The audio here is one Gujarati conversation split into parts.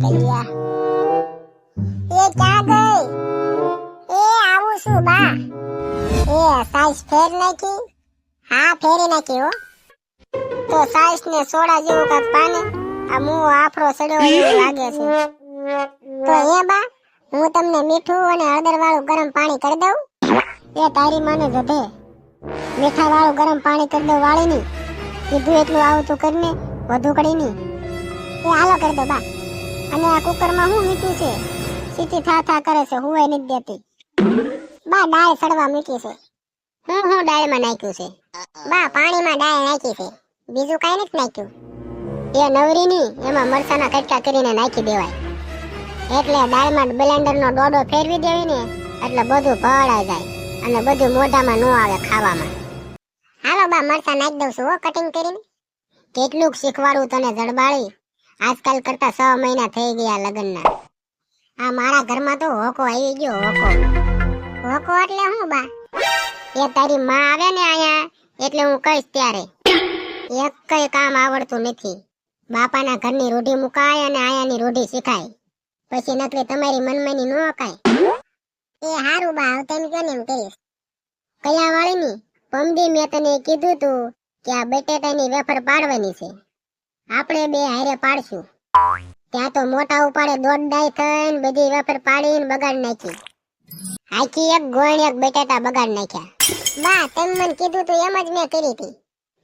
કલ્યા એ ક્યાં ગઈ એ આવું છું, બા. એ સાઈઝ ફેર નાખી. હા, ફેરી નાખી, હો. તો સાઈઝ ને સોડા જેવું કાક પાને. આ મો આફરો સડ્યો એવું લાગે છે. તો એ બા, હું તમને મીઠું અને હળદર વાળું ગરમ પાણી કરી દઉં. એ તારી માને જધે મીઠા વાળું ગરમ પાણી કરી દઉં વાળી ની કીધું એટલું આવું તું કરીને વધુ કડી ની એ હાલો કરી દો, બા. અને આ કુકરમાં શું મીઠું છે? સીટી થા થા કરે છે હુંય નથી દેતી. બા ડાળ સડવા મૂકી છે. હું હું ડાળમાં નાખ્યું છે. બા, પાણીમાં ડાળ નાખી છે. બીજું કાંઈ નથી નાખ્યું. એ નવરી ની એમાં મરચાના કટકા કરીને નાખી દેવાય. એટલે દાળમાં બ્લેન્ડરનો ડોડો ફેરવી દેવી ને, એટલે બધું ભળાઈ જાય અને બધું મોઢામાં ન આવે ખાવામાં. હાલો બા, મરચા નાખી દઉં છું હો કટિંગ કરીને. કેટલુંક શીખવાડું તને જડબાળી આજકાલ કરતા છ મહિના થઈ ગયા લગ્નના. આ મારા ઘરમાં તો હોકો આવી ગયો હોકો. હોકો એટલે શું બા? એ તારી માં આવે ને અહીંયા, એટલે હું કહીશ ત્યારે. એક કઈ કામ આવડતું નથી. બાપાના ઘરની રૂઢી મુકાય અને આયાની રૂઢી શીખાય. પછી નકરી તમારી મનમાની ન અકાય એ હારું બા હવે તેમ કેમ એમ કહીશ? કયા વાળીની પમદી મેં તને કીધું તું કે આ બટેટાની વેફર પાડવાની છે. આપણે બે હારે પાડશું. ત્યાં તો મોટા ઉપાડે ડાય થઈને બધી વેફર પાડીને બગાડ નાખી. આખી એક ગોળ એક બટેટા બગાડ નાખ્યા. બા, તેમ મને કીધું તું એમ જ મેં કરી હતી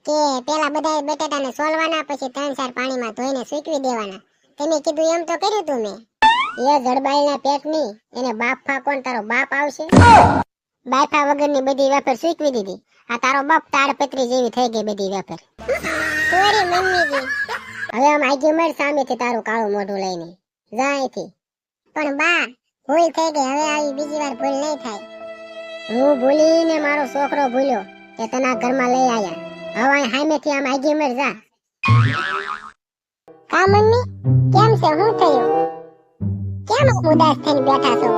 કે પેલા બધા બટેટાને સોલવાના, પછી ત્રણ ચાર પાણીમાં ધોઈને સૂકવી દેવાના. તમે કીધું એમ તો કર્યું તું મેં. એ જડબાઈના પેટની, એને બાપ ફા કોણ તારો બાપ આવશે. બાફા વગરની બધી વેફર સૂકવી દીધી. આ તારો બાપ તાડપત્રી જેવી થઈ ગઈ બધી વેફર. સોરી મમ્મીજી. હવે આમ આગી મર સામેથી તારું કાળું મોઢું લઈને. જા અહીંથી. પણ બા ભૂલ થઈ ગઈ. હવે આવી બીજી વાર ભૂલ નહીં થાય. હું ભૂલીને મારો છોકરો ભૂલ્યો કે તના ઘરમાં લઈ આયા. હવે અહીં સામેથી આમ આગી મર જા. કા મમ્મી? કેમ છે? હું થયું? કેમ ઉદાસ થઈને બેઠા છો?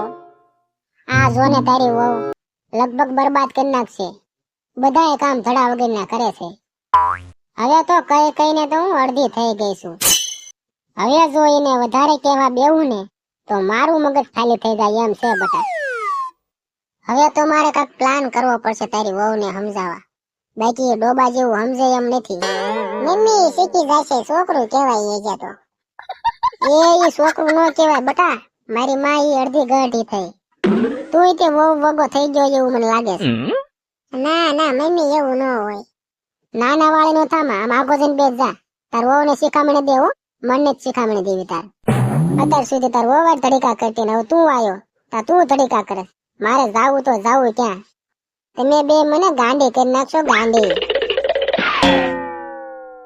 આ જો ને તારી વહુ. લગભગ બરબાદ કરી નાખશે. બધાએ કામ ધડા વગરના કરે છે. હવે તો કઈ કઈને તો હું અડધી થઈ ગઈ છું. હવે જો વધારે કહેવા બેવું ને, તો મારું મગજ ખાલી થઈ જાય એમ છે બટા. હવે તો મારે કાંઈક પ્લાન કરવો પડશે તારી વહુને સમજાવવા. બાકી ડોબા જેવું સમજે એમ નથી. મમ્મી, શીખી જશે, છોકરું કહેવાય એ તો. એ છોકરું ન કહેવાય બટા. મારી માં એ અડધી ગઢી થઈ. તું તે બહુ વગો થઈ ગયો એવું મને લાગે છે. ના ના મમ્મી એવું ન હોય. નાના વાળી નો થામા આમ આગો જઈને બેસ જા. તાર વહુ ને શીખામણી દે મને જ શિખામણી દેવી તાર. અત્યાર સુધી તાર વહુ જ ધડીકા કરતી ને હવે તું આવ્યો તા તું ધડીકા કરે. મારે જાવું તો જાવું ક્યાં? તમે બે મને ગાંડી કરી નાખશો ગાંડી.